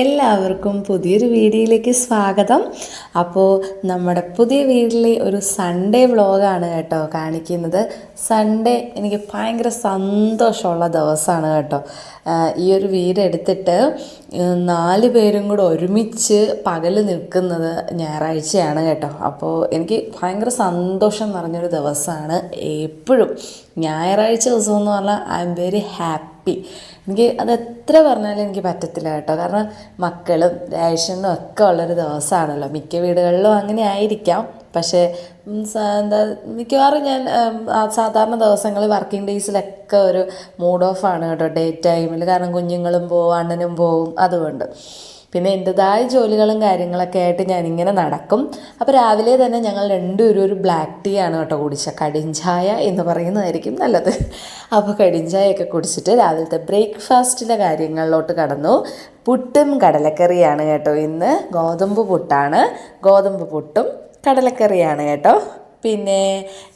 എല്ലാവർക്കും പുതിയൊരു വീഡിയോയിലേക്ക് സ്വാഗതം. അപ്പോൾ നമ്മുടെ പുതിയ വീട്ടിലെ ഒരു സൺഡേ വ്ളോഗാണ് കേട്ടോ കാണിക്കുന്നത്. സൺഡേ എനിക്ക് ഭയങ്കര സന്തോഷമുള്ള ദിവസമാണ് കേട്ടോ. ഈ ഒരു വീട് എടുത്തിട്ട് നാല് പേരും കൂടെ ഒരുമിച്ച് പകൽ നിൽക്കുന്നത് ഞായറാഴ്ചയാണ് കേട്ടോ. അപ്പോൾ എനിക്ക് ഭയങ്കര സന്തോഷം നിറഞ്ഞൊരു ദിവസമാണ്. എപ്പോഴും ഞായറാഴ്ച ദിവസം എന്ന് പറഞ്ഞാൽ ഐ എം വെരി ഹാപ്പി എനിക്ക് അത് എത്ര പറഞ്ഞാലും എനിക്ക് പറ്റത്തില്ല കേട്ടോ. കാരണം മക്കളും റേഷനും ഒക്കെ ഉള്ളൊരു ദിവസമാണല്ലോ. മിക്ക വീടുകളിലും അങ്ങനെ ആയിരിക്കാം. പക്ഷേ എന്താ മിക്കവാറും ഞാൻ സാധാരണ ദിവസങ്ങളിൽ വർക്കിംഗ് ഡേയ്സിലൊക്കെ ഒരു മൂഡ് ഓഫ് ആണ് കേട്ടോ. ഡേ ടൈമിൽ കാരണം കുഞ്ഞുങ്ങളും പോവും അണ്ണനും പോവും അതുകൊണ്ട്. പിന്നെ എന്റെതായ ജോലികളും കാര്യങ്ങളൊക്കെ ആയിട്ട് ഞാനിങ്ങനെ നടക്കും. അപ്പോൾ രാവിലെ തന്നെ ഞങ്ങൾ രണ്ടുപേരും ഒരു ബ്ലാക്ക് ടീ ആണ് കേട്ടോ കുടിച്ച. കടിഞ്ചായ എന്ന് പറയുന്നതായിരിക്കും നല്ലത്. അപ്പോൾ കടിഞ്ചായൊക്കെ കുടിച്ചിട്ട് രാവിലത്തെ ബ്രേക്ക്ഫാസ്റ്റിലെ കാര്യങ്ങളിലോട്ട് കടന്നു. പുട്ടും കടലക്കറിയാണ് കേട്ടോ ഇന്ന്. ഗോതമ്പ് പുട്ടാണ്. ഗോതമ്പ് പുട്ടും കടലക്കറിയാണ് കേട്ടോ. പിന്നെ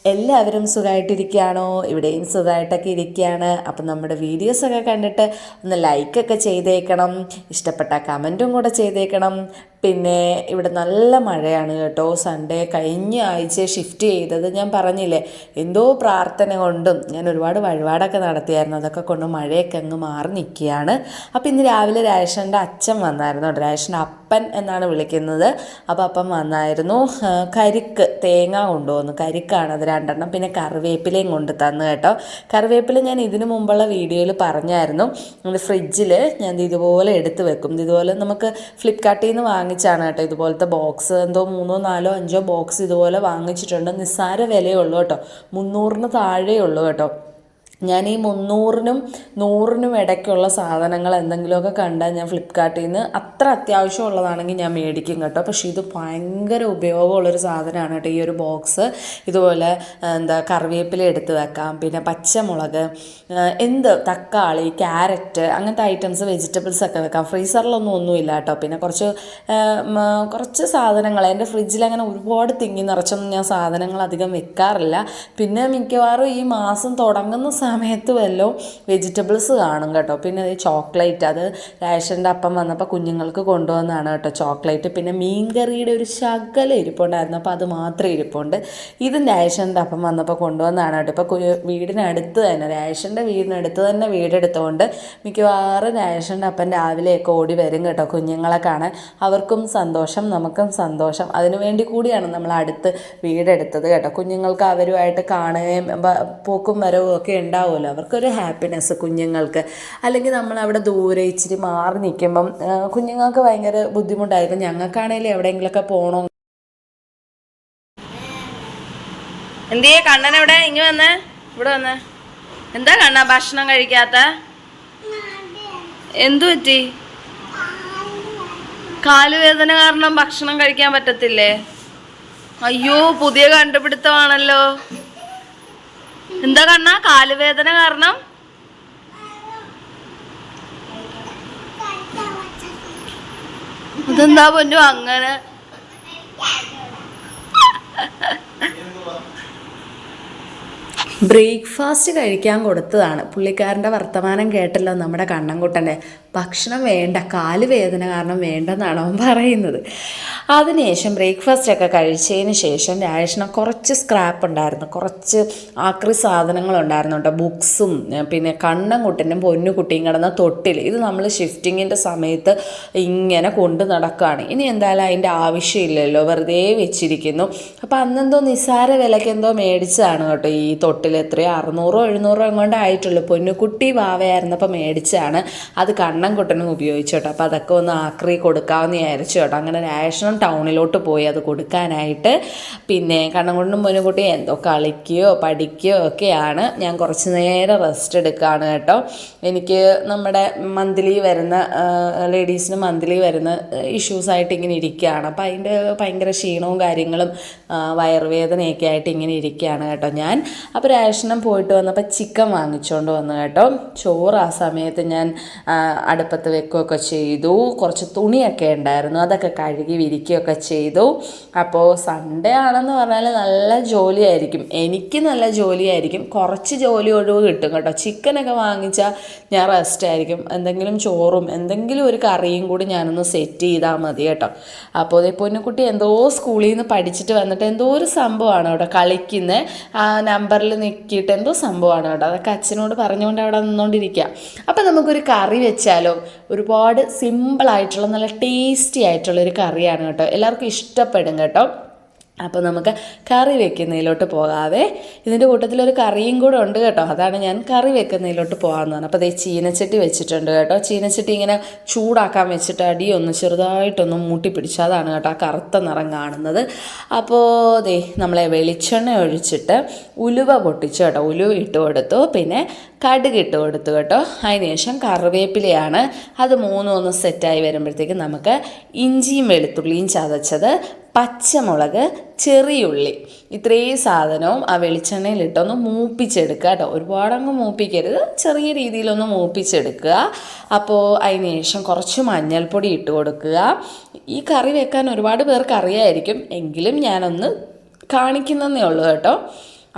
എല്ലാവരും സുഖമായിട്ടിരിക്കുകയാണോ ഇവിടെയും സുഖമായിട്ടൊക്കെ ഇരിക്കുകയാണ്. അപ്പം നമ്മുടെ വീഡിയോസൊക്കെ കണ്ടിട്ട് ഒന്ന് ലൈക്കൊക്കെ ചെയ്തേക്കണം. ഇഷ്ടപ്പെട്ട കമന്റും കൂടെ ചെയ്തേക്കണം. പിന്നെ ഇവിടെ നല്ല മഴയാണ് കേട്ടോ. സൺഡേ കഴിഞ്ഞ ആഴ്ച ഷിഫ്റ്റ് ചെയ്തത് ഞാൻ പറഞ്ഞില്ലേ എന്തോ പ്രാർത്ഥന കൊണ്ടും ഞാൻ ഒരുപാട് വഴിപാടൊക്കെ നടത്തിയായിരുന്നു. അതൊക്കെ കൊണ്ട് മഴയൊക്കെ അങ്ങ് മാറി നിൽക്കുകയാണ്. അപ്പോൾ ഇന്ന് രാവിലെ രാജേഷന്റെ അച്ഛൻ വന്നായിരുന്നു രാജേഷന്റെ അപ്പൻ എന്നാണ് വിളിക്കുന്നത്. അപ്പോൾ അപ്പം വന്നായിരുന്നു. കരിക്ക് തേങ്ങ കൊണ്ടുവന്നു. കരിക്കാണ് അത് രണ്ടെണ്ണം. പിന്നെ കറിവേപ്പിലയും കൊണ്ട് തന്നു കേട്ടോ. കറിവേപ്പില ഞാൻ ഇതിനു മുമ്പുള്ള വീഡിയോയിൽ പറഞ്ഞായിരുന്നു. ഫ്രിഡ്ജിൽ ഞാൻ ഇതുപോലെ എടുത്ത് വെക്കും. ഇതുപോലെ നമുക്ക് ഫ്ലിപ്കാർട്ടിൽ നിന്ന് വാങ്ങിച്ചാണ് കേട്ടോ. ഇതുപോലത്തെ ബോക്സ് എന്തോ മൂന്നോ നാലോ അഞ്ചോ ബോക്സ് ഇതുപോലെ വാങ്ങിച്ചിട്ടുണ്ട്. നിസ്സാര വിലയുള്ളൂ കേട്ടോ. മുന്നൂറിന് താഴെയുള്ളൂ കേട്ടോ. ഞാൻ ഈ മുന്നൂറിനും നൂറിനും ഇടയ്ക്കുള്ള സാധനങ്ങൾ എന്തെങ്കിലുമൊക്കെ കണ്ടാൽ ഞാൻ ഫ്ലിപ്കാർട്ടിൽ നിന്ന് അത്ര അത്യാവശ്യമുള്ളതാണെങ്കിൽ ഞാൻ മേടിക്കും കേട്ടോ. പക്ഷേ ഇത് ഭയങ്കര ഉപയോഗമുള്ളൊരു സാധനമാണ് കേട്ടോ. ഈ ഒരു ബോക്സ് ഇതുപോലെ എന്താ കറിവേപ്പില എടുത്ത് വെക്കാം. പിന്നെ പച്ചമുളക് എന്ത് തക്കാളി ക്യാരറ്റ് അങ്ങനത്തെ ഐറ്റംസ് വെജിറ്റബിൾസ് ഒക്കെ വെക്കാം. ഫ്രീസറിലൊന്നും ഒന്നുമില്ല കേട്ടോ. പിന്നെ കുറച്ച് കുറച്ച് സാധനങ്ങൾ എന്റെ ഫ്രിഡ്ജിൽ അങ്ങനെ ഒരുപാട് തിങ്ങി നിറച്ചൊന്നും ഞാൻ സാധനങ്ങൾ അധികം വെക്കാറില്ല. പിന്നെ മിക്കവാറും ഈ മാസം തുടങ്ങുന്ന സമയത്ത് വല്ലോ വെജിറ്റബിൾസ് കാണും കേട്ടോ. പിന്നെ ഈ ചോക്ലേറ്റ് അത് റേഷന്റെ അപ്പം വന്നപ്പോൾ കുഞ്ഞുങ്ങൾക്ക് കൊണ്ടുവന്നതാണ് കേട്ടോ ചോക്ലേറ്റ്. പിന്നെ മീൻകറിയുടെ ഒരു ശകല ഇരിപ്പുണ്ടായിരുന്നു. അപ്പോൾ അത് മാത്രം ഇരിപ്പുണ്ട്. ഇതും റേഷന്റെ അപ്പം വന്നപ്പോൾ കൊണ്ടുവന്നതാണ് കേട്ടോ. ഇപ്പോൾ വീടിനടുത്ത് തന്നെ റേഷന്റെ വീടിനടുത്ത് തന്നെ വീടെടുത്തുകൊണ്ട് മിക്കവാറും റേഷന്റെ അപ്പം രാവിലെയൊക്കെ ഓടി വരും കേട്ടോ കുഞ്ഞുങ്ങളെ കാണാൻ. അവർക്കും സന്തോഷം നമുക്കും സന്തോഷം. അതിനുവേണ്ടി കൂടിയാണ് നമ്മൾ അടുത്ത് വീടെടുത്തത് കേട്ടോ. കുഞ്ഞുങ്ങൾക്ക് അവരുമായിട്ട് കാണുകയും പോക്കും വരവും ഒക്കെ ഉണ്ടാവുമല്ലോ. അവർക്കൊരു ഹാപ്പിനെസ് കുഞ്ഞുങ്ങൾക്ക്. അല്ലെങ്കിൽ നമ്മൾ അവിടെ ദൂരെ ഇച്ചിരി മാറി നിൽക്കുമ്പം കുഞ്ഞുങ്ങൾക്ക് ഭയങ്കര ബുദ്ധിമുട്ടായിരിക്കും. ഞങ്ങൾക്കാണെങ്കിലും എവിടെയെങ്കിലുമൊക്കെ പോകണോ എന്തിയെ കണ്ണൻ എവിടെ? ഇങ്ങ് വന്ന്. ഇവിടെ വന്ന്. എന്താ കണ്ണ ഭക്ഷണം കഴിക്കാത്ത? എന്തു പറ്റി? കാലുവേദന കാരണം ഭക്ഷണം കഴിക്കാൻ പറ്റത്തില്ലേ? അയ്യോ പുതിയ കണ്ടുപിടുത്തമാണല്ലോ. എന്താ കണ്ണ? കാലുവേദന കാരണം? അതെന്താ പൊന്നു? അങ്ങനെ. ബ്രേക്ക്ഫാസ്റ്റ് കഴിക്കാൻ കൊടുത്തതാണ്. പുള്ളിക്കാരന്റെ വർത്തമാനം കേട്ടല്ലോ നമ്മുടെ കണ്ണൻകുട്ടന്റെ. ഭക്ഷണം വേണ്ട കാൽ വേദന കാരണം വേണ്ടെന്നാണ് അവൻ പറയുന്നത്. അതിനുശേഷം ബ്രേക്ക്ഫാസ്റ്റ് ഒക്കെ കഴിച്ചതിന് ശേഷം രാജേഷിന് കുറച്ച് സ്ക്രാപ്പ് ഉണ്ടായിരുന്നു. കുറച്ച് ആക്രി സാധനങ്ങളുണ്ടായിരുന്നു കേട്ടോ. ബുക്സും പിന്നെ കണ്ണൻകുട്ടനും പൊന്നുകുട്ടിയും കിടന്ന തൊട്ടിൽ ഇത് നമ്മൾ ഷിഫ്റ്റിങ്ങിന്റെ സമയത്ത് ഇങ്ങനെ കൊണ്ട് നടക്കുകയാണ് ഇനി എന്തായാലും അതിന്റെ ആവശ്യമില്ലല്ലോ. വെറുതെ വെച്ചിരിക്കുന്നു. അപ്പോൾ അന്നെന്തോ നിസ്സാര വിലയ്ക്ക് എന്തോ മേടിച്ചതാണ് കേട്ടോ ഈ തൊട്ടിൽ എത്രയോ? അറുന്നൂറോ എഴുന്നൂറോ എങ്ങോട്ട് ആയിട്ടുള്ളൂ. പൊന്നുകുട്ടി വാവയായിരുന്നപ്പോൾ മേടിച്ചതാണ്. അത് കണ്ണൻകുട്ടനും ഉപയോഗിച്ചു കേട്ടോ. അപ്പോൾ അതൊക്കെ ഒന്ന് ആക്രി കൊടുക്കാമെന്ന് വിചാരിച്ചു കേട്ടോ. അങ്ങനെ റേഷനും ടൗണിലോട്ട് പോയി അത് കൊടുക്കാനായിട്ട്. പിന്നെ കണ്ണൻകുട്ടനും പൊന്നുകുട്ടിയും എന്തോ കളിക്കുകയോ പഠിക്കുകയോ ഒക്കെയാണ്. ഞാൻ കുറച്ച് നേരം റെസ്റ്റ് എടുക്കുകയാണ് കേട്ടോ. എനിക്ക് നമ്മുടെ മന്ത്ലി വരുന്ന ലേഡീസിന് മന്ത്ലി വരുന്ന ഇഷ്യൂസ് ആയിട്ട് ഇങ്ങനെ ഇരിക്കുകയാണ്. അപ്പോൾ അതിന്റെ ഭയങ്കര ക്ഷീണവും കാര്യങ്ങളും വയറുവേദനയൊക്കെ ആയിട്ട് ഇങ്ങനെ ഇരിക്കുകയാണ് കേട്ടോ ഞാൻ. അപ്പോൾ രാഷണം പോയിട്ട് വന്നപ്പോൾ ചിക്കൻ വാങ്ങിച്ചുകൊണ്ട് വന്നു കേട്ടോ. ചോറ് ആ സമയത്ത് ഞാൻ അടുപ്പത്ത് വെക്കുകയൊക്കെ ചെയ്തു. കുറച്ച് തുണിയൊക്കെ ഉണ്ടായിരുന്നു. അതൊക്കെ കഴുകി വിരിക്കുകയൊക്കെ ചെയ്തു. അപ്പോൾ സൺഡേ ആണെന്ന് പറഞ്ഞാൽ നല്ല ജോലിയായിരിക്കും. എനിക്ക് നല്ല ജോലിയായിരിക്കും. കുറച്ച് ജോലി ഒഴിവ് കിട്ടും കേട്ടോ. ചിക്കനൊക്കെ വാങ്ങിച്ചാൽ ഞാൻ റെസ്റ്റ് ആയിരിക്കും. എന്തെങ്കിലും ചോറും എന്തെങ്കിലും ഒരു കറിയും കൂടി ഞാനൊന്ന് സെറ്റ് ചെയ്താൽ മതി കേട്ടോ. അപ്പോൾ അതേ പൊന്നുകുട്ടി എന്തോ സ്കൂളിൽ നിന്ന് പഠിച്ചിട്ട് വന്നിട്ട് എന്തോ ഒരു സംഭവമാണ് അവിടെ കളിക്കുന്നത് ആ നമ്പറിൽ നിൽക്കിയിട്ട് എന്തോ സംഭവമാണ് കേട്ടോ. അതൊക്കെ അച്ഛനോട് പറഞ്ഞുകൊണ്ട് അവിടെ നിന്നുകൊണ്ടിരിക്കുക അപ്പോൾ നമുക്കൊരു കറി വെച്ചാലോ? ഒരുപാട് സിമ്പിളായിട്ടുള്ള നല്ല ടേസ്റ്റി ആയിട്ടുള്ള ഒരു കറിയാണ് എല്ലാവർക്കും ഇഷ്ടപ്പെടും കേട്ടോ. അപ്പോൾ നമുക്ക് കറി വെക്കുന്നതിലോട്ട് പോകാവേ. ഇതിന്റെ കൂട്ടത്തിൽ ഒരു കറിയും കൂടെ ഉണ്ട് കേട്ടോ. അതാണ് ഞാൻ കറി വെക്കുന്നതിലോട്ട് പോകാമെന്ന് പറഞ്ഞത്. അപ്പോൾ അതേ ചീനച്ചട്ടി വെച്ചിട്ടുണ്ട് കേട്ടോ. ചീനച്ചട്ടി ഇങ്ങനെ ചൂടാക്കാൻ വെച്ചിട്ട് അടിയൊന്ന് ചെറുതായിട്ടൊന്ന് മൂട്ടി പിടിച്ചതാണ് കേട്ടോ ആ കറുത്ത നിറം കാണുന്നത്. അപ്പോൾ ദേ നമ്മളെ വെളിച്ചെണ്ണ ഒഴിച്ചിട്ട് ഉലുവ പൊട്ടിച്ചു കേട്ടോ. ഉലുവ ഇട്ട് കൊടുത്തു. പിന്നെ കടുക് ഇട്ട് കൊടുത്തു കേട്ടോ. അതിനുശേഷം കറിവേപ്പിലയാണ്. അത് മൂന്നും ഒന്ന് സെറ്റായി വരുമ്പോഴത്തേക്ക് നമുക്ക് ഇഞ്ചിയും വെളുത്തുള്ളിയും ചതച്ചത് പച്ചമുളക് ചെറിയുള്ളി. ഇത്രയും സാധനവും ആ വെളിച്ചെണ്ണയിലിട്ടൊന്ന് മൂപ്പിച്ചെടുക്കുക കേട്ടോ. ഒരുപാടങ്ങ് മൂപ്പിക്കരുത്. ചെറിയ രീതിയിലൊന്ന് മൂപ്പിച്ചെടുക്കുക. അപ്പോൾ അതിന് ശേഷം കുറച്ച് മഞ്ഞൾപ്പൊടി ഇട്ട് കൊടുക്കുക. ഈ കറി വെക്കാൻ ഒരുപാട് പേർക്ക് അറിയായിരിക്കും. എങ്കിലും ഞാനൊന്ന് കാണിക്കുന്നതേ ഉള്ളൂ കേട്ടോ.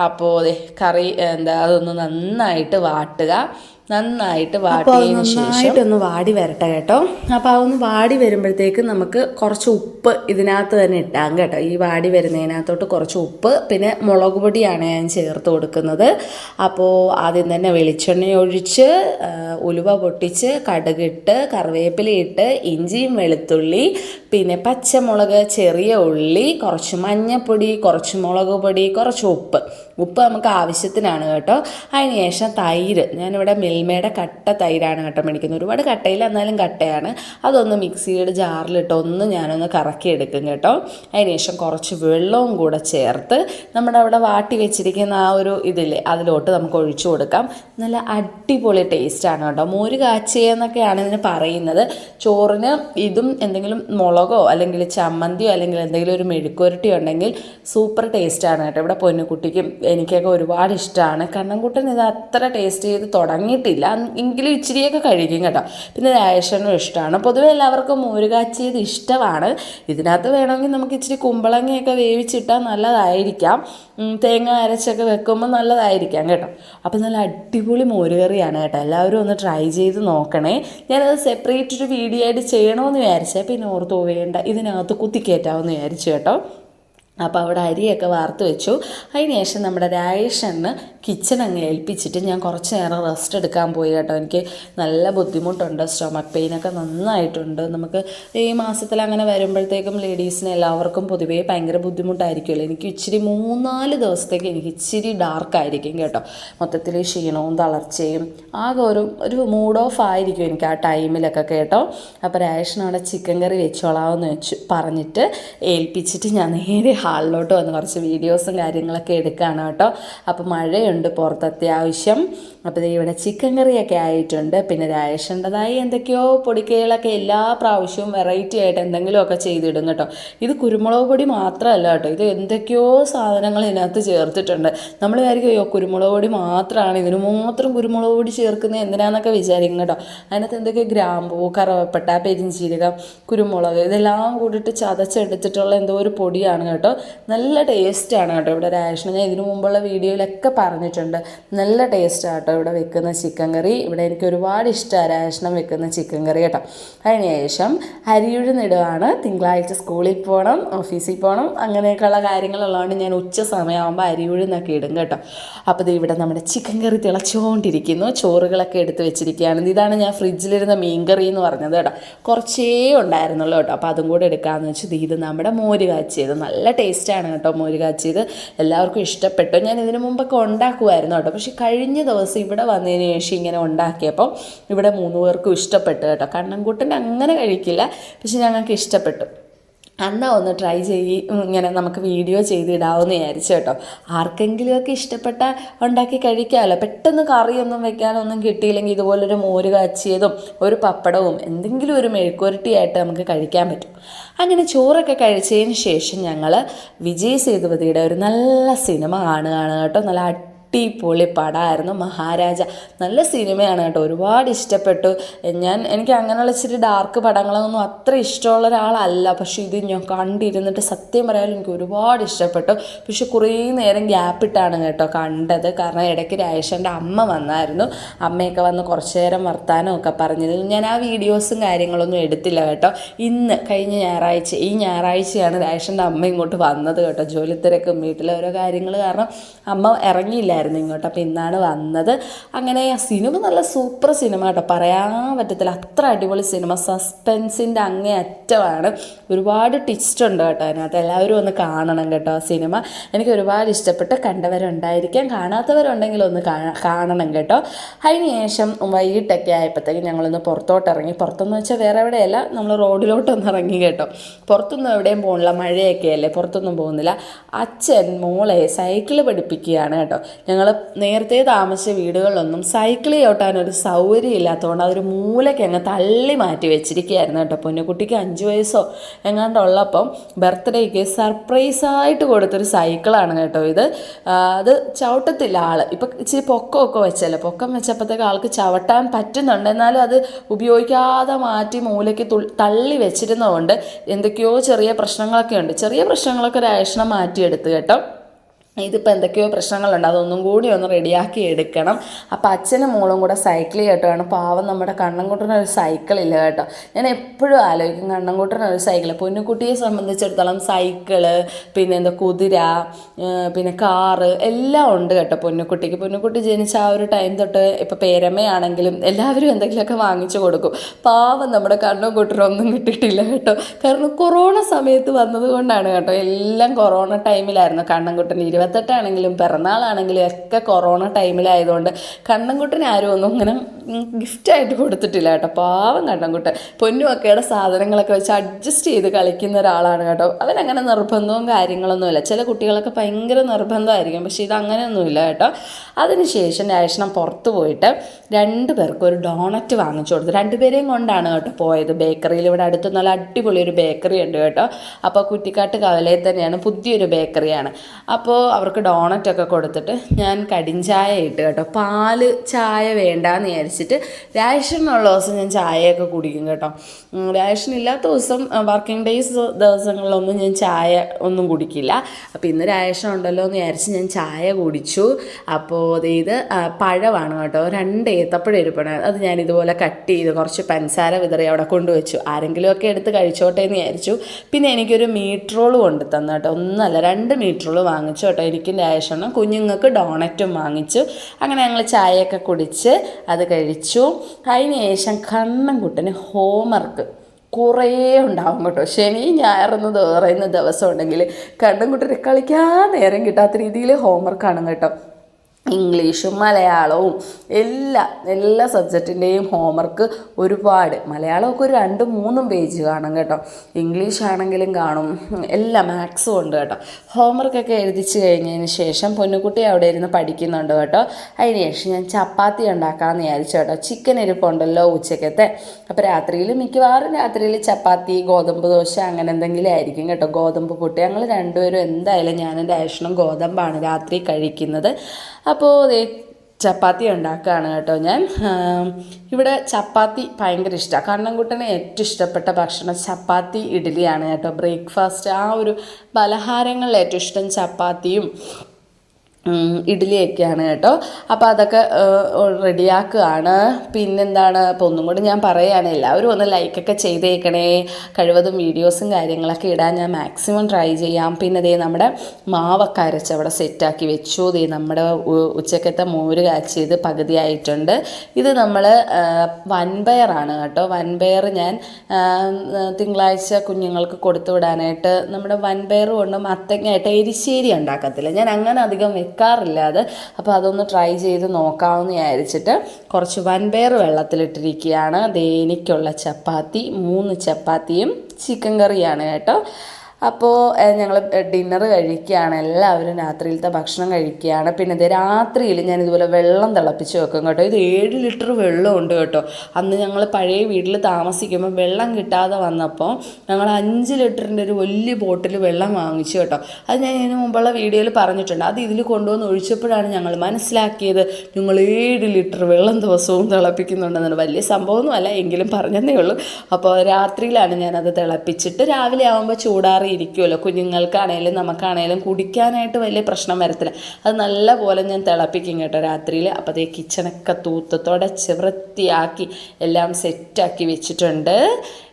അപ്പോൾ കറി എന്താ അതൊന്ന് നന്നായിട്ട് വാട്ടുക. നന്നായിട്ട് വാട്ടിയതിന് നന്നായിട്ടൊന്ന് വാടി വരട്ടെ കേട്ടോ. അപ്പോൾ അതൊന്ന് വാടി വരുമ്പോഴത്തേക്ക് നമുക്ക് കുറച്ച് ഉപ്പ് ഇതിനകത്ത് തന്നെ ഇട്ടാം കേട്ടോ. ഈ വാടി വരുന്നതിനകത്തോട്ട് കുറച്ച് ഉപ്പ് പിന്നെ മുളക് പൊടിയാണ് ഞാൻ ചേർത്ത് കൊടുക്കുന്നത്. അപ്പോൾ ആദ്യം തന്നെ വെളിച്ചെണ്ണ ഒഴിച്ച് ഉലുവ പൊട്ടിച്ച് കടുകിട്ട് കറിവേപ്പില ഇട്ട് ഇഞ്ചിയും വെളുത്തുള്ളി പിന്നെ പച്ചമുളക് ചെറിയ ഉള്ളി കുറച്ച് മഞ്ഞൾപ്പൊടി കുറച്ച് മുളക് പൊടി കുറച്ച് ഉപ്പ്. ഉപ്പ് നമുക്ക് ആവശ്യത്തിനാണ് കേട്ടോ. അതിന് ശേഷം തൈര്. ഞാനിവിടെ മിൽമയുടെ കട്ട തൈരാണ് കേട്ടോ മേടിക്കുന്നത്. ഒരുപാട് കട്ടയില്ല എന്നാലും കട്ടയാണ്. അതൊന്ന് മിക്സിയുടെ ജാറിലിട്ട് ഒന്ന് ഞാനൊന്ന് കറക്കി എടുക്കും കേട്ടോ. അതിനുശേഷം കുറച്ച് വെള്ളവും കൂടെ ചേർത്ത് നമ്മുടെ അവിടെ വാട്ടി വെച്ചിരിക്കുന്ന ആ ഒരു ഇതില്ലേ അതിലോട്ട് നമുക്ക് ഒഴിച്ചു കൊടുക്കാം. നല്ല അടിപൊളി ടേസ്റ്റാണ് കേട്ടോ. മോര് കാച്ചിയെന്നൊക്കെയാണ് ഇതിന് പറയുന്നത്. ചോറിന് ഇതും എന്തെങ്കിലും മുളകോ അല്ലെങ്കിൽ ചമ്മന്തിയോ അല്ലെങ്കിൽ എന്തെങ്കിലും ഒരു മെഴുക്കുരട്ടി ഉണ്ടെങ്കിൽ സൂപ്പർ ടേസ്റ്റാണ് കേട്ടോ. ഇവിടെ പൊന്നുകുട്ടിക്കും എനിക്കൊക്കെ ഒരുപാട് ഇഷ്ടമാണ് കണ്ണൻകുട്ടൻ ഇത് അത്ര ടേസ്റ്റ് ചെയ്ത് തുടങ്ങിയിട്ടില്ല എങ്കിലും ഇച്ചിരിയൊക്കെ കഴിക്കും കേട്ടോ. പിന്നെ രാജേഷനും ഇഷ്ടമാണ്. പൊതുവെ എല്ലാവർക്കും മോരുകാച്ചിയത് ഇഷ്ടമാണ്. ഇതിനകത്ത് വേണമെങ്കിൽ നമുക്ക് ഇച്ചിരി കുമ്പളങ്ങയൊക്കെ വേവിച്ചിട്ടാൽ നല്ലതായിരിക്കാം. തേങ്ങ അരച്ചൊക്കെ വെക്കുമ്പോൾ നല്ലതായിരിക്കാം കേട്ടോ. അപ്പോൾ നല്ല അടിപൊളി മോരുകറിയാണ് കേട്ടോ. എല്ലാവരും ഒന്ന് ട്രൈ ചെയ്ത് നോക്കണേ. ഞാനത് സെപ്പറേറ്റ് ഒരു വീഡിയോ ആയിട്ട് ചെയ്യണമെന്ന് വിചാരിച്ചേ. പിന്നെ ഓർത്ത് വേണ്ട ഇതിനകത്ത് കുത്തിക്കയറ്റാമെന്ന് വിചാരിച്ചു കേട്ടോ. അപ്പോൾ അവിടെ അരിയൊക്കെ വാർത്ത് വെച്ചു. അതിന് ശേഷം നമ്മുടെ രായേഷന് കിച്ചൺ അങ്ങ് ഏൽപ്പിച്ചിട്ട് ഞാൻ കുറച്ച് നേരം റെസ്റ്റ് എടുക്കാൻ പോയി കേട്ടോ. എനിക്ക് നല്ല ബുദ്ധിമുട്ടുണ്ട് സ്റ്റൊമക്ക് പെയിനൊക്കെ നന്നായിട്ടുണ്ട്. നമുക്ക് ഈ മാസത്തിൽ അങ്ങനെ വരുമ്പോഴത്തേക്കും ലേഡീസിന് എല്ലാവർക്കും പൊതുവേ ഭയങ്കര ബുദ്ധിമുട്ടായിരിക്കുമല്ലോ. എനിക്ക് ഇച്ചിരി മൂന്നാൽ ദിവസത്തേക്ക് എനിക്ക് ഇച്ചിരി ഡാർക്കായിരിക്കും കേട്ടോ. മൊത്തത്തിൽ ക്ഷീണവും തളർച്ചയും ആകെ ഒരു ഒരു മൂഡ് ഓഫ് ആയിരിക്കും എനിക്ക് ആ ടൈമിലൊക്കെ കേട്ടോ. അപ്പോൾ രായേഷന് അവിടെ ചിക്കൻ കറി വെച്ചോളാമെന്ന് വെച്ച് പറഞ്ഞിട്ട് ഏൽപ്പിച്ചിട്ട് ഞാൻ നേരെ ഹാളിലോട്ട് വന്ന് കുറച്ച് വീഡിയോസും കാര്യങ്ങളൊക്കെ എടുക്കുകയാണ് കേട്ടോ. അപ്പോൾ മഴയുണ്ട് പുറത്ത് അത്യാവശ്യം. അപ്പോൾ ഇവിടെ ചിക്കൻ കറിയൊക്കെ ആയിട്ടുണ്ട്. പിന്നെ രായേഷന്റെതായി എന്തൊക്കെയോ പൊടിക്കൈകളൊക്കെ എല്ലാ പ്രാവശ്യവും വെറൈറ്റി ആയിട്ട് എന്തെങ്കിലുമൊക്കെ ചെയ്തിടും കേട്ടോ. ഇത് കുരുമുളക് പൊടി മാത്രമല്ല കേട്ടോ. ഇത് എന്തൊക്കെയോ സാധനങ്ങൾ ഇതിനകത്ത് ചേർത്തിട്ടുണ്ട്. നമ്മൾ വിചാരിക്കും അയ്യോ കുരുമുളക് പൊടി മാത്രമാണ്. ഇതിന് മാത്രം കുരുമുളക് പൊടി ചേർക്കുന്നത് എന്തിനാന്നൊക്കെ വിചാരിക്കും കേട്ടോ. അതിനകത്ത് എന്തൊക്കെയോ ഗ്രാമ്പൂ കറവപ്പെട്ട പെരിഞ്ചീരകം കുരുമുളക് ഇതെല്ലാം കൂടിയിട്ട് ചതച്ചെടുത്തിട്ടുള്ള എന്തോ ഒരു പൊടിയാണ് കേട്ടോ. നല്ല ടേസ്റ്റാണ് കേട്ടോ. ഇവിടെ രാഷണ ഞാൻ ഇതിനു മുമ്പുള്ള വീഡിയോയിലൊക്കെ പറഞ്ഞിട്ടുണ്ട്. നല്ല ടേസ്റ്റാണ് കേട്ടോ. ഇവിടെ വെക്കുന്ന ചിക്കൻ കറി. ഇവിടെ എനിക്ക് ഒരുപാട് ഇഷ്ടമാണ് രാഷണം വെക്കുന്ന ചിക്കൻ കറി കേട്ടോ. അതിനുശേഷം അരിയുഴുന്നിടുവാണ് തിങ്കളാഴ്ച സ്കൂളിൽ പോകണം ഓഫീസിൽ പോകണം അങ്ങനെയൊക്കെയുള്ള കാര്യങ്ങളുള്ളതുകൊണ്ട് ഞാൻ ഉച്ച സമയമാകുമ്പോൾ അരിയുഴുന്നൊക്കെ ഇടും കേട്ടോ. അപ്പോൾ ഇവിടെ നമ്മുടെ ചിക്കൻ കറി തിളച്ചുകൊണ്ടിരിക്കുന്നു ചോറുകളൊക്കെ എടുത്ത് വെച്ചിരിക്കുകയാണ്. ഇതാണ് ഞാൻ ഫ്രിഡ്ജിലിരുന്ന മീൻ കറി എന്ന് പറഞ്ഞത് കേട്ടോ. കുറച്ചേ ഉണ്ടായിരുന്നുള്ളൂ കേട്ടോ. അപ്പോൾ അതും കൂടെ എടുക്കാമെന്ന് വെച്ചത് ഇത് നമ്മുടെ മോര് കാച്ചിയത് നല്ല ടേസ്റ്റാണ് കേട്ടോ മോര് കാച്ചിയത് എല്ലാവർക്കും ഇഷ്ടപ്പെട്ടു. ഞാൻ ഇതിനു മുമ്പൊക്കെ ഉണ്ടാക്കുമായിരുന്നു കേട്ടോ. പക്ഷേ കഴിഞ്ഞ ദിവസം ഇവിടെ വന്നതിന് ശേഷം ഇങ്ങനെ ഉണ്ടാക്കിയപ്പം ഇവിടെ മൂന്ന് പേർക്കും ഇഷ്ടപ്പെട്ടു കേട്ടോ. കണ്ണൻകുട്ടൻ അങ്ങനെ കഴിക്കില്ല പക്ഷെ ഞങ്ങൾക്ക് ഇഷ്ടപ്പെട്ടു. എന്നാ ഒന്ന് ട്രൈ ചെയ്യ് ഇങ്ങനെ നമുക്ക് വീഡിയോ ചെയ്തിടാമെന്ന് വിചാരിച്ചു കേട്ടോ. ആർക്കെങ്കിലുമൊക്കെ ഇഷ്ടപ്പെട്ട ഉണ്ടാക്കി കഴിക്കാമല്ലോ. പെട്ടെന്ന് കറിയൊന്നും വെക്കാനൊന്നും കിട്ടിയില്ലെങ്കിൽ ഇതുപോലൊരു മോര് കാച്ചിയതും ഒരു പപ്പടവും എന്തെങ്കിലും ഒരു മെഴുക്കുരട്ടിയായിട്ട് നമുക്ക് കഴിക്കാൻ പറ്റും. അങ്ങനെ ചോറൊക്കെ കഴിച്ചതിന് ശേഷം ഞങ്ങൾ വിജയ് സേതുപതിയുടെ ഒരു നല്ല സിനിമ കാണുകയാണ് കേട്ടോ. നല്ല അടിപൊളി പടമായിരുന്നു മഹാരാജ നല്ല സിനിമയാണ് കേട്ടോ. ഒരുപാട് ഇഷ്ടപ്പെട്ടു. ഞാൻ എനിക്ക് അങ്ങനെയുള്ള ഇച്ചിരി ഡാർക്ക് പടങ്ങളൊന്നും അത്ര ഇഷ്ടമുള്ള ഒരാളല്ല. പക്ഷേ ഇത് ഞാൻ കണ്ടിരുന്നിട്ട് സത്യം പറയാൻ എനിക്ക് ഒരുപാട് ഇഷ്ടപ്പെട്ടു. പക്ഷെ കുറേ നേരം ഗ്യാപ്പിട്ടാണ് കേട്ടോ കണ്ടത്. കാരണം ഇടയ്ക്ക് രാജേഷന്റെ അമ്മ വന്നായിരുന്നു. അമ്മയൊക്കെ വന്ന് കുറച്ച് നേരം വർത്താനമൊക്കെ പറഞ്ഞിരുന്നു ഞാൻ ആ വീഡിയോസും കാര്യങ്ങളൊന്നും എടുത്തില്ല കേട്ടോ. ഇന്ന് കഴിഞ്ഞ ഞായറാഴ്ച ഈ ഞായറാഴ്ചയാണ് രാജേഷന്റെ അമ്മ ഇങ്ങോട്ട് വന്നത് കേട്ടോ. ജോലി തിരക്കും വീട്ടിലെ ഓരോ കാര്യങ്ങൾ. കാരണം അമ്മ ഇറങ്ങിയില്ലായിരുന്നു. ഇങ്ങോട്ട്. അപ്പോൾ ഇന്നാണ് വന്നത്. അങ്ങനെ സിനിമ നല്ല സൂപ്പർ സിനിമ കേട്ടോ. പറയാൻ പറ്റത്തില്ല. അത്ര അടിപൊളി സിനിമ. സസ്പെൻസിന്റെ അങ്ങേ അറ്റമാണ് ഒരുപാട് ട്വിസ്റ്റ് ഉണ്ട് കേട്ടോ അതിനകത്ത്. എല്ലാവരും ഒന്ന് കാണണം കേട്ടോ സിനിമ. എനിക്ക് ഒരുപാട് ഇഷ്ടപ്പെട്ട് കണ്ടവരുണ്ടായിരിക്കാം. കാണാത്തവരുണ്ടെങ്കിൽ ഒന്ന് കാണണം കേട്ടോ. അതിന് ശേഷം വൈകിട്ടൊക്കെ ആയപ്പോഴത്തേക്കും ഞങ്ങളൊന്ന് പുറത്തോട്ട് ഇറങ്ങി പുറത്തെന്ന് വെച്ചാൽ വേറെ എവിടെയല്ല. നമ്മൾ റോഡിലോട്ടൊന്ന് ഇറങ്ങി കേട്ടോ. പുറത്തൊന്നും എവിടെയും പോകുന്നില്ല മഴയൊക്കെ അല്ലേ പുറത്തൊന്നും പോകുന്നില്ല. അച്ഛൻ മോളെ സൈക്കിൾ പഠിപ്പിക്കുകയാണ് കേട്ടോ. ഞങ്ങൾ നേരത്തെ താമസിച്ച വീടുകളിലൊന്നും സൈക്കിൾ ചവിട്ടാനൊരു സൗകര്യം ഇല്ലാത്തതുകൊണ്ട് അതൊരു മൂലയ്ക്ക് അങ്ങ് തള്ളി മാറ്റി വെച്ചിരിക്കുകയായിരുന്നു കേട്ടോ. പൊന്നുകുട്ടിക്ക് അഞ്ച് വയസ്സോ എങ്ങാണ്ടുള്ളപ്പം ബർത്ത്ഡേക്ക് സർപ്രൈസായിട്ട് കൊടുത്തൊരു സൈക്കിളാണ് കേട്ടോ ഇത്. അത് ചവിട്ടത്തില്ല ആൾ ഇപ്പം ഇച്ചിരി പൊക്കമൊക്കെ വെച്ചല്ലോ? പൊക്കം വെച്ചപ്പോഴത്തേക്ക് ആൾക്ക് ചവിട്ടാൻ പറ്റുന്നുണ്ട്. എന്നാലും അത് ഉപയോഗിക്കാതെ മാറ്റി മൂലയ്ക്ക് തള്ളി വെച്ചിരുന്നതുകൊണ്ട് എന്തൊക്കെയോ ചെറിയ പ്രശ്നങ്ങളൊക്കെ ഉണ്ട് ചെറിയ പ്രശ്നങ്ങളൊക്കെ ഒരു ആക്ഷണം മാറ്റിയെടുത്ത് കേട്ടോ. ഇതിപ്പോൾ എന്തൊക്കെയോ പ്രശ്നങ്ങളുണ്ട്. അതൊന്നും കൂടി ഒന്ന് റെഡിയാക്കി എടുക്കണം. അപ്പോൾ അച്ഛനും മോളും കൂടെ സൈക്കിൾ കേട്ടോ ആണ് പാവം നമ്മുടെ കണ്ണൻകുട്ടനൊരു സൈക്കിളില്ല കേട്ടോ. ഞാൻ എപ്പോഴും ആലോചിക്കും കണ്ണൻകുട്ടനൊരു സൈക്കിൾ പൊന്നുകുട്ടിയെ സംബന്ധിച്ചിടത്തോളം സൈക്കിൾ പിന്നെ എന്താ കുതിര പിന്നെ കാറ് എല്ലാം ഉണ്ട് കേട്ടോ പൊന്നുകുട്ടിക്ക്. പൊന്നുകുട്ടി ജനിച്ച ആ ഒരു ടൈം തൊട്ട് ഇപ്പോൾ പേരമ്മയാണെങ്കിലും എല്ലാവരും എന്തെങ്കിലുമൊക്കെ വാങ്ങിച്ചു കൊടുക്കും. പാവം നമ്മുടെ കണ്ണൻകുട്ടനൊന്നും കിട്ടിയിട്ടില്ല കേട്ടോ. കാരണം കൊറോണ സമയത്ത് വന്നത് കൊണ്ടാണ് കേട്ടോ. എല്ലാം കൊറോണ ടൈമിലായിരുന്നു കണ്ണൻകുട്ടൻ ഇരുപത്തെട്ടാണെങ്കിലും പിറന്നാളാണെങ്കിലും ഒക്കെ കൊറോണ ടൈമിലായതുകൊണ്ട് കണ്ണൻകുട്ടന് ആരും ഒന്നും ഇങ്ങനെ ഗിഫ്റ്റായിട്ട് കൊടുത്തിട്ടില്ല കേട്ടോ. പാവം കണ്ണൻകുട്ടൻ പൊന്നുമൊക്കെയുടെ സാധനങ്ങളൊക്കെ വെച്ച് അഡ്ജസ്റ്റ് ചെയ്ത് കളിക്കുന്ന ഒരാളാണ് കേട്ടോ. അവനങ്ങനെ നിർബന്ധവും കാര്യങ്ങളൊന്നുമില്ല. ചില കുട്ടികളൊക്കെ ഭയങ്കര നിർബന്ധമായിരിക്കും. പക്ഷേ ഇത് അങ്ങനെയൊന്നുമില്ല കേട്ടോ. അതിനുശേഷം രാഷ്ണം പുറത്ത് പോയിട്ട് രണ്ട് പേർക്ക് ഒരു ഡോണറ്റ് വാങ്ങിച്ചു കൊടുത്തു. രണ്ടുപേരെയും കൊണ്ടാണ് കേട്ടോ പോയത്. ബേക്കറിയിൽ ഇവിടെ അടുത്ത് നല്ല അടിപൊളി ഒരു ബേക്കറി ഉണ്ട് കേട്ടോ. അപ്പോൾ കുറ്റിക്കാട്ട് കവലയിൽ തന്നെയാണ് പുതിയൊരു ബേക്കറിയാണ്. അപ്പോൾ അവർക്ക് ഡോണറ്റൊക്കെ കൊടുത്തിട്ട് ഞാൻ കടിഞ്ചായ ഇട്ട് കേട്ടോ. പാൽ ചായ വേണ്ടാന്ന് വിചാരിച്ചിട്ട് രാഷനുള്ള ദിവസം ഞാൻ ചായയൊക്കെ കുടിക്കും കേട്ടോ. രാഷൻ ഇല്ലാത്ത ദിവസം വർക്കിംഗ് ഡേയ്സ് ദിവസങ്ങളിലൊന്നും ഞാൻ ചായ ഒന്നും കുടിക്കില്ല. അപ്പോൾ ഇന്ന് രാഷൻ ഉണ്ടല്ലോ എന്ന് വിചാരിച്ച് ഞാൻ ചായ കുടിച്ചു. അപ്പോൾ ഇത് പഴമാണ് കേട്ടോ. രണ്ട് ഏത്തപ്പഴം ഇരിപ്പണം അത് ഞാൻ ഇതുപോലെ കട്ട് ചെയ്ത് കുറച്ച് പഞ്ചസാര വിതറി അവിടെ കൊണ്ടുവച്ചു. ആരെങ്കിലുമൊക്കെ എടുത്ത് കഴിച്ചോട്ടെ എന്ന് വിചാരിച്ചു. പിന്നെ എനിക്കൊരു മീറ്റ് കൊണ്ട് തന്നു കേട്ടോ. ഒന്നല്ല രണ്ട് മീറ്റ് വാങ്ങിച്ചു കേട്ടോ. എനിക്കും രാഷണം കുഞ്ഞുങ്ങൾക്ക് ഡോണറ്റും വാങ്ങിച്ചു. അങ്ങനെ ഞങ്ങൾ ചായയൊക്കെ കുടിച്ച് അത് കഴിച്ചു. അതിന് ശേഷം കണ്ണൻകുട്ടന് ഹോംവർക്ക് കുറേ ഉണ്ടാവും കേട്ടോ. ശനി ഞായറെന്ന് പറയുന്ന ദിവസം ഉണ്ടെങ്കിൽ കണ്ണൻകുട്ടന് കളിക്കാൻ നേരം കിട്ടാത്ത രീതിയിൽ ഹോംവർക്കാണ് കേട്ടോ. ഇംഗ്ലീഷും മലയാളവും എല്ലാ എല്ലാ സബ്ജക്റ്റിന്റെയും ഹോംവർക്ക് ഒരുപാട്. മലയാളമൊക്കെ ഒരു രണ്ടും മൂന്നും പേജ് കാണും കേട്ടോ. ഇംഗ്ലീഷ് ആണെങ്കിലും കാണും. എല്ലാം മാത്സും ഉണ്ട് കേട്ടോ. ഹോംവർക്കൊക്കെ എഴുതിച്ച് കഴിഞ്ഞതിന് ശേഷം പൊന്നുകുട്ടി അവിടെ ഇരുന്ന് പഠിക്കുന്നുണ്ട് കേട്ടോ. അതിന് ശേഷം ഞാൻ ചപ്പാത്തി ഉണ്ടാക്കാമെന്ന് വിചാരിച്ചു കേട്ടോ. ചിക്കൻ ഇരിപ്പുണ്ടല്ലോ ഉച്ചക്കത്തെ. അപ്പോൾ രാത്രിയിൽ മിക്കവാറും രാത്രിയിൽ ചപ്പാത്തി ഗോതമ്പ് ദോശ അങ്ങനെ എന്തെങ്കിലും ആയിരിക്കും കേട്ടോ. ഗോതമ്പ് പുട്ട്. ഞങ്ങൾ രണ്ടുപേരും എന്തായാലും ഞാനും രാഷനും ഗോതമ്പാണ് രാത്രി കഴിക്കുന്നത്. അപ്പോൾ ചപ്പാത്തി ഉണ്ടാക്കുകയാണ് കേട്ടോ ഞാൻ. ഇവിടെ ചപ്പാത്തി ഭയങ്കര ഇഷ്ടമാണ് കണ്ണൻകുട്ടന് ഏറ്റവും ഇഷ്ടപ്പെട്ട ഭക്ഷണം ചപ്പാത്തി ഇഡ്ഡലിയാണ് കേട്ടോ. ബ്രേക്ക്ഫാസ്റ്റ് ആ ഒരു പലഹാരങ്ങളിൽ ഏറ്റവും ഇഷ്ടം ചപ്പാത്തിയും ഇഡ്ഡലിയൊക്കെയാണ് കേട്ടോ. അപ്പോൾ അതൊക്കെ റെഡിയാക്കുകയാണ്. പിന്നെന്താണ്? അപ്പോൾ ഒന്നും കൂടി ഞാൻ പറയുകയാണ്. എല്ലാവരും ഒന്ന് ലൈക്കൊക്കെ ചെയ്തേക്കണേ. കഴിവതും വീഡിയോസും കാര്യങ്ങളൊക്കെ ഇടാൻ ഞാൻ മാക്സിമം ട്രൈ ചെയ്യാം. പിന്നെ ദേ നമ്മുടെ മാവൊക്കെ അരച്ച് അവിടെ സെറ്റാക്കി വെച്ചു. ദേ നമ്മുടെ ഉച്ചക്കത്തെ മോര് കാച്ചിയത് പകുതിയായിട്ടുണ്ട് ഇത് നമ്മൾ വൻപയറാണ് കേട്ടോ. വൻപയർ ഞാൻ തിങ്കളാഴ്ച കുഞ്ഞുങ്ങൾക്ക് കൊടുത്തു വിടാനായിട്ട് നമ്മുടെ വൻപയർ കൊണ്ടും അത്തങ്ങയായിട്ട് എരിശ്ശേരി ഉണ്ടാക്കത്തില്ല. ഞാൻ അങ്ങനെ അധികം വെക്കാറില്ല അത്. അപ്പോൾ അതൊന്ന് ട്രൈ ചെയ്ത് നോക്കാമെന്ന് വിചാരിച്ചിട്ട് കുറച്ച് വൻപയർ വെള്ളത്തിലിട്ടിരിക്കുകയാണ്. ദേ എനിക്കുള്ള ചപ്പാത്തി മൂന്ന് ചപ്പാത്തിയും ചിക്കൻ കറിയാണ് കേട്ടോ. അപ്പോൾ ഞങ്ങൾ ഡിന്നർ കഴിക്കുകയാണ്. എല്ലാവരും രാത്രിയിലത്തെ ഭക്ഷണം കഴിക്കുകയാണ്. പിന്നെ ഇത് രാത്രിയിൽ ഞാൻ ഇതുപോലെ വെള്ളം തിളപ്പിച്ച് വെക്കും കേട്ടോ. ഇത് ഏഴ് ലിറ്റർ വെള്ളമുണ്ട് കേട്ടോ. അന്ന് ഞങ്ങൾ പഴയ വീട്ടിൽ താമസിക്കുമ്പോൾ വെള്ളം കിട്ടാതെ വന്നപ്പോൾ ഞങ്ങൾ അഞ്ച് ലിറ്ററിന്റെ ഒരു വലിയ ബോട്ടിൽ വെള്ളം വാങ്ങിച്ചു കേട്ടോ. അത് ഞാൻ ഇതിന് മുമ്പുള്ള വീഡിയോയിൽ പറഞ്ഞിട്ടുണ്ട്. അത് ഇതിൽ കൊണ്ടുവന്ന് ഒഴിച്ചപ്പോഴാണ് ഞങ്ങൾ മനസ്സിലാക്കിയത് നിങ്ങൾ ഏഴ് ലിറ്റർ വെള്ളം ദിവസവും തിളപ്പിക്കുന്നുണ്ടെന്നാണ്. വലിയ സംഭവമൊന്നുമല്ല എങ്കിലും പറഞ്ഞതേ ഉള്ളൂ. അപ്പോൾ രാത്രിയിലാണ് ഞാനത് തിളപ്പിച്ചിട്ട് രാവിലെ ആകുമ്പോൾ ചൂടാറി ഇരിക്കുമല്ലോ കുഞ്ഞുങ്ങൾക്കാണേലും നമുക്കാണേലും കുടിക്കാനായിട്ട് വലിയ പ്രശ്നം വരത്തില്ല. അത് നല്ല പോലെ ഞാൻ തിളപ്പിക്കും കേട്ടോ രാത്രിയിൽ അപ്പോൾ കിച്ചണൊക്കെ തൂത്ത് തുടച്ച് വൃത്തിയാക്കി എല്ലാം സെറ്റാക്കി വെച്ചിട്ടുണ്ട്.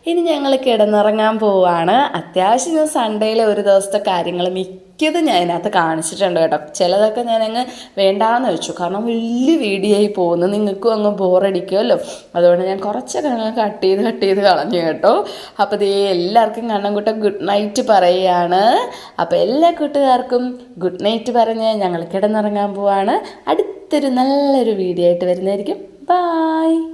ഇനി ഞങ്ങൾ കിടന്നിറങ്ങാൻ പോവാണ്. അത്യാവശ്യം ഞാൻ സൺഡേയിലെ ഒരു ദിവസത്തെ കാര്യങ്ങൾ മിക്കത് ഞാൻ അതിനകത്ത് കാണിച്ചിട്ടുണ്ട് കേട്ടോ. ചിലതൊക്കെ ഞാൻ അങ്ങ് വേണ്ടാന്ന് വെച്ചു. കാരണം വലിയ വീഡിയോ ആയി പോകുന്നു. നിങ്ങൾക്കും അങ്ങ് ബോറടിക്കുമല്ലോ. അതുകൊണ്ട് ഞാൻ കുറച്ചൊക്കെ അങ്ങ് കട്ട് ചെയ്ത് കട്ട് ചെയ്ത് കളഞ്ഞു കേട്ടോ. അപ്പോൾ ദേ എല്ലാവർക്കും കണ്ണൻകുട്ട ഗുഡ് നൈറ്റ് പറയുകയാണ്. അപ്പോൾ എല്ലാ കൂട്ടുകാർക്കും ഗുഡ് നൈറ്റ് പറഞ്ഞ് ഞങ്ങൾ കിടന്നിറങ്ങാൻ പോവാണ്. അടുത്തൊരു നല്ലൊരു വീഡിയോ ആയിട്ട് വരുന്നതായിരിക്കും. ബായ്